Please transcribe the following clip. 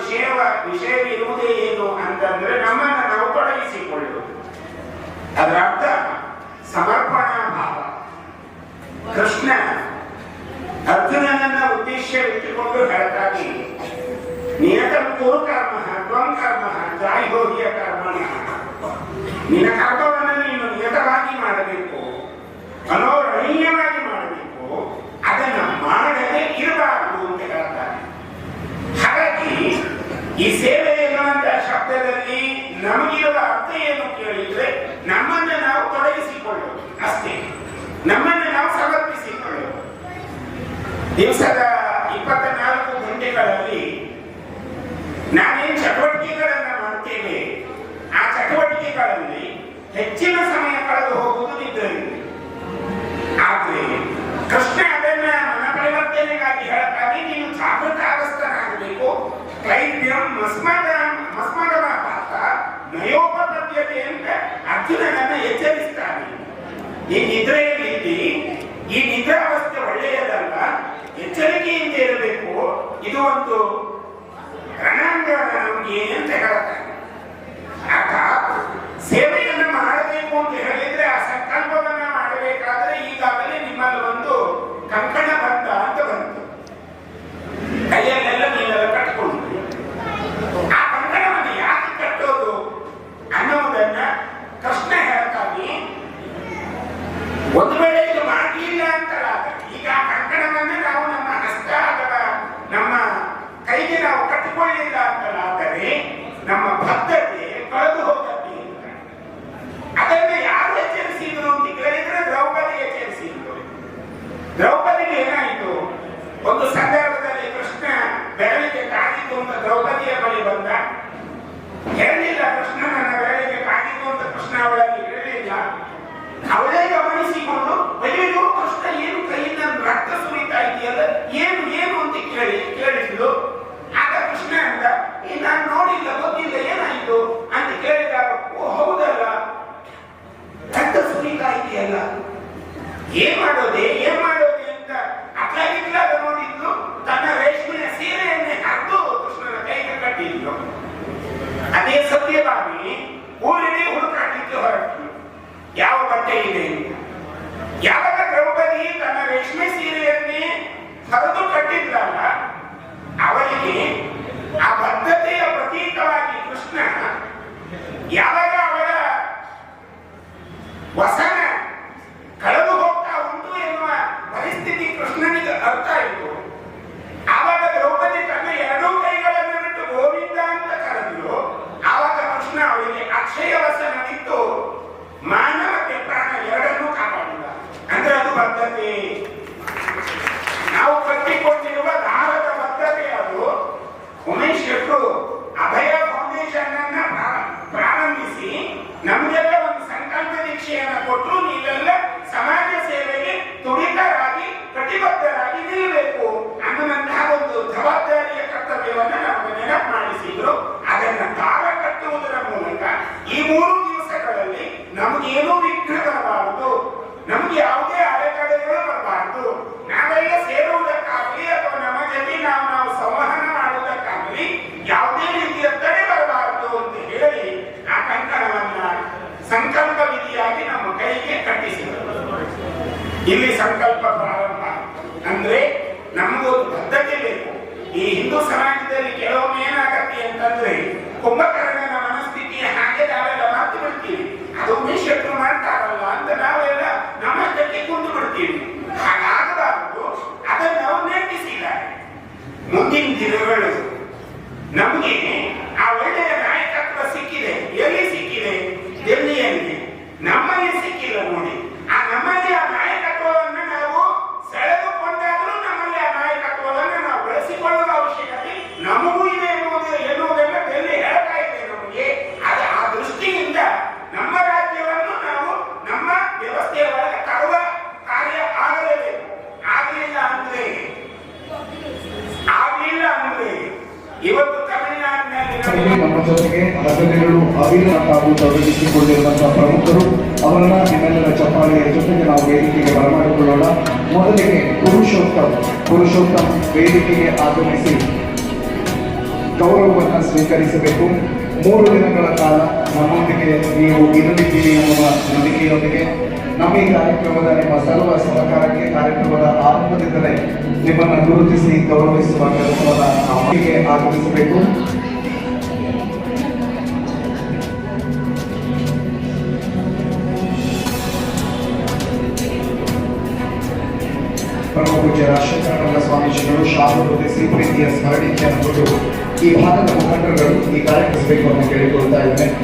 ವಿಷಯ ವಿಷಯವಿರುವುದೇ ಏನು ಅಂತಂದ್ರೆ ನಮ್ಮನ್ನ ನಾವು ತೊಡಗಿಸಿಕೊಳ್ಳುವುದು. ಅದರ ಅರ್ಥ ಸಮರ್ಪಣಾ ಭಾವ ಕೃಷ್ಣ ಅರ್ಜುನನನ್ನ ಉದ್ದೇಶವಿಟ್ಟುಕೊಂಡು ಹೇಳ್ತಾನೆ, ನಿಯತಂ ಕುರು ಕರ್ಮ, ತ್ವಂ ಕರ್ಮ ಜಾಯಿ ಹೋಗಿಯ ಕರ್ಮ ನಿನ್ನ ಕರ್ಮ ಶಬ್ದದಲ್ಲಿ ನಮಗಿರುವ ಅರ್ಥ ಏನು ಕೇಳಿದ್ರೆ ನಮ್ಮನ್ನು ನಾವು ತೊಡಗಿಸಿಕೊಳ್ಳೋದು. ಅಷ್ಟೇ. ನಮ್ಮನ್ನು ನಾವು ಸಮರ್ಪಿಸಿಕೊಳ್ಳೋದು. ದಿವಸದ ಇಪ್ಪತ್ತ ನಾಲ್ಕು ಗಂಟೆಗಳಲ್ಲಿ ನಾನೇನು ಚಟುವಟಿಕೆಗಳನ್ನ ಮಾಡ್ತೇವೆ ಆ ಚಟುವಟಿಕೆಗಳಲ್ಲಿ ಹೆಚ್ಚಿನ ಸಮಯ ಅರ್ಜುನನನ್ನ ಎಚ್ಚರಿಸ್ತಾನೆ. ಈ ನಿದ್ರೆಯಲ್ಲಿದ್ದಿ, ಈ ನಿದ್ರಾವಸ್ಥೆ ಒಳ್ಳೆಯದಲ್ಲ, ಎಚ್ಚರಿಕೆಯಿಂದ ಇರಬೇಕು. ಇದು ಒಂದು ರಣಾಂಗಣ ನಮಗೆ ಅಂತ ಹೇಳ್ತಾನೆ ಒಂದು ವೇಳೆ ಇದು ಮಾಡಲಿಲ್ಲ ಅಂತಲಾದ್ರೆ ಈಗ ಕಂಕಣವನ್ನ ನಾವು ನಮ್ಮ ಹಸ್ತ ಅಥವಾ ನಮ್ಮ ಕೈಗೆ ನಾವು ಕಟ್ಟಿಕೊಳ್ಳಿಲ್ಲ ಅಂತಲಾದರೆ ನಮ್ಮ ಬದ್ಧತೆ ಕಳೆದು ಹೋಗುತ್ತೆ. ಅದನ್ನ ಯಾರು ಎಚ್ಚರಿಸಿದ್ರು ಅಂತ ಕೇಳಿದ್ರೆ ದ್ರೌಪದಿ ಎಚ್ಚರಿಸಿದ್ರು ದ್ರೌಪದಿಗೆ ಏನಾಯಿತು ಒಂದು ಸಂದರ್ಭದಲ್ಲಿ ಕೃಷ್ಣ ಬೆರಳಿಗೆ ಕಾದಿದ್ದು ಅಂತ ದ್ರೌಪದಿಯ ಬಳಿ ಬಂದ ಹೇಳಲಿಲ್ಲ ಕೃಷ್ಣ ನನ್ನ ಬೆರಳಿಗೆ ಕಾದಿದ್ದು ಅಂತ ಕೃಷ್ಣ ಅವಳಲ್ಲಿ ಹೇಳಲಿಲ್ಲ ಅವಳೇ ಗಮನಿಸಿಕೊಂಡು ಅಯ್ಯೋ ಕೃಷ್ಣ ಏನು ಕೈಯಿಂದ ರಕ್ತ ಸುರಿತಾ ಇದೆಯಲ್ಲ ಏನು ಏನು ಅಂತ ಕೇಳಿ, ಕೇಳಿದ್ಲು. ಆಗ ಕೃಷ್ಣ ಅಂತ ಈ ನಾನು ನೋಡಿಲ್ಲ, ಗೊತ್ತಿಲ್ಲ, ಏನಾಯ್ತು? ಅಂತ ಕೇಳಿದಾಗ ಓ, ಹೌದಲ್ಲ. ರಕ್ತ ಸುರಿತಾ ಇದೆಯಲ್ಲ. ಏನ್ ಮಾಡೋದೆ ಏನ್ ಮಾಡೋದೆ ಅಂತ ಅಟ್ಲಾಗಿಟ್ಲಾಗ ನೋಡಿದ್ಲು. ತನ್ನ ರೇಷ್ಮೆಯ ಸೀರೆಯನ್ನೇ ಹರಿದು ಕೃಷ್ಣನ ಕೈಗೆ ಕಟ್ಟಿದ್ಲು. ಅದೇ ಸತ್ಯಭಾಮಿ ಊರಿನೇ ಹುಡುಕಾಟಕ್ಕೆ ಹೊರಟು ಯಾವ ಬಟ್ಟೆ ಇದೆ. ಯಾವಾಗ ದ್ರೌಪದಿ ತನ್ನ ರೇಷ್ಮೆ ಸೀರೆಯನ್ನೇ ಹರಿದು ಕಟ್ಟಿದ್ಲಲ್ಲ ಕಟಿಬದ್ಧರಾಗಿ ನಿಲ್ಲಬೇಕು ಅನ್ನುವಂತಹ ಒಂದು ಜವಾಬ್ದಾರಿಯ ಕರ್ತವ್ಯವನ್ನ ನಮಗೆ ನೆನಪು ಮಾಡಿಸಿದ್ರು ಅದನ್ನ ಕಾಲ ಕಟ್ಟುವುದರ ಮೂಲಕ ಈ ಮೂರು ದಿವಸಗಳಲ್ಲಿ ನಮಗೇನೂ ವಿಘ್ನ ಬರಬಾರದು ನಮಗೆ ಯಾವುದೇ ಅಡೆತಡೆಗಳು ಬರಬಾರದು. ನಾವೆಲ್ಲ ಸೇರುವುದಕ್ಕಾಗಲಿ ಅಥವಾ ನಮ್ಮ ಜೊತೆ ನಾವು ನಾವು ಸಂವಹನ ಮಾಡುವುದಕ್ಕಾಗಲಿ ಯಾವುದೇ ರೀತಿಯ ತಡೆ ಬರಬಾರದು ಅಂತ ಹೇಳಿ ಆ ಕಂಕಣವನ್ನ ಸಂಕಲ್ಪ ವಿಧಿಯಾಗಿ ನಮ್ಮ ಕೈಗೆ ಕಟ್ಟಿಸಿದರು. ಇಲ್ಲಿ ಸಂಕಲ್ಪ ನಮಗೊಂದು ಬದ್ಧತೆ ಬೇಕು. ಈ ಹಿಂದೂ ಸಮಾಜದಲ್ಲಿ ಕೆಲವೊಮ್ಮೆ ಏನಾಗತ್ತೆ ಅಂತಂದ್ರೆ ಕುಂಭಕರ್ಣನ ಮನಸ್ಥಿತಿ ಹಾಗೆ ನಾವೆಲ್ಲ ಮಾತು ಬಿಡ್ತೀವಿ. ಅದು ಶತ್ರು ಮಾಡ್ತಾರಲ್ಲ ಅಂತ ನಾವೆಲ್ಲ ನಮ್ಮಷ್ಟಕ್ಕೆ ಕುಂದು ಬಿಡ್ತೀವಿ. ಹಾಗಾಗಬಾರದು, ಅದನ್ನು ನಾವು ನೆಟ್ಟಿಸಿದ್ದಾರೆ ಮುಂದಿನ ದಿನಗಳು ನಮಗೆ ಇವತ್ತು ತಮಿಳುನಾಡಿನಲ್ಲಿ ನಮ್ಮ ಜೊತೆಗೆ ಅಗತ್ಯಗಳು ಅವಿರತ ಹಾಗೂ ತೊಡಗಿಸಿಕೊಂಡಿರುವಂತಹ ಪ್ರಮುಖರು. ಅವರನ್ನ ನಿಮ್ಮೆಲ್ಲರ ಚಪ್ಪಾಳೆಯ ಜೊತೆಗೆ ನಾವು ವೇದಿಕೆಗೆ ಬರಮಾಡಿಕೊಳ್ಳೋಣ. ಮೊದಲಿಗೆ ಪುರುಷೋತ್ತಮ್. ಪುರುಷೋತ್ತಮ್ ವೇದಿಕೆಗೆ ಆಗಮಿಸಿ ಗೌರವವನ್ನು ಸ್ವೀಕರಿಸಬೇಕು. ಮೂರು ದಿನಗಳ ಕಾಲ ನಮ್ಮೊಂದಿಗೆ ನೀವು ಇರಲಿದ್ದೀರಿ ಎನ್ನುವ ನಂಬಿಕೆಯೊಂದಿಗೆ ನಮ್ಮ ಈ ಕಾರ್ಯಕ್ರಮದ ನಿಮ್ಮ ಸರ್ವ ಸಹಕಾರಕ್ಕೆ ಕಾರ್ಯಕ್ರಮದ ಆರಂಭದಿಂದಲೇ ನಿಮ್ಮನ್ನು ಗುರುತಿಸಿ ಗೌರವಿಸುವ ಕೆಲಸವನ್ನು ಅವರಿಗೆ ಆಗಮಿಸಬೇಕು. ಪರಮ ಪೂಜ್ಯ ರಾಜಶೇಖರನಂದ ಸ್ವಾಮೀಜಿಗಳು ಶಾಸಕಿ ಪ್ರೀತಿಯ ಸ್ಮರಣಿಕೆ ಅನ್ನೋದು ಈ ಭಾಗದ ಮುಖಂಡರುಗಳು ಈ ಕಾರ್ಯಕ್ರಮಿಸಬೇಕು ಅಂತ ಕೇಳಿಕೊಳ್ತಾ ಇದ್ದೇನೆ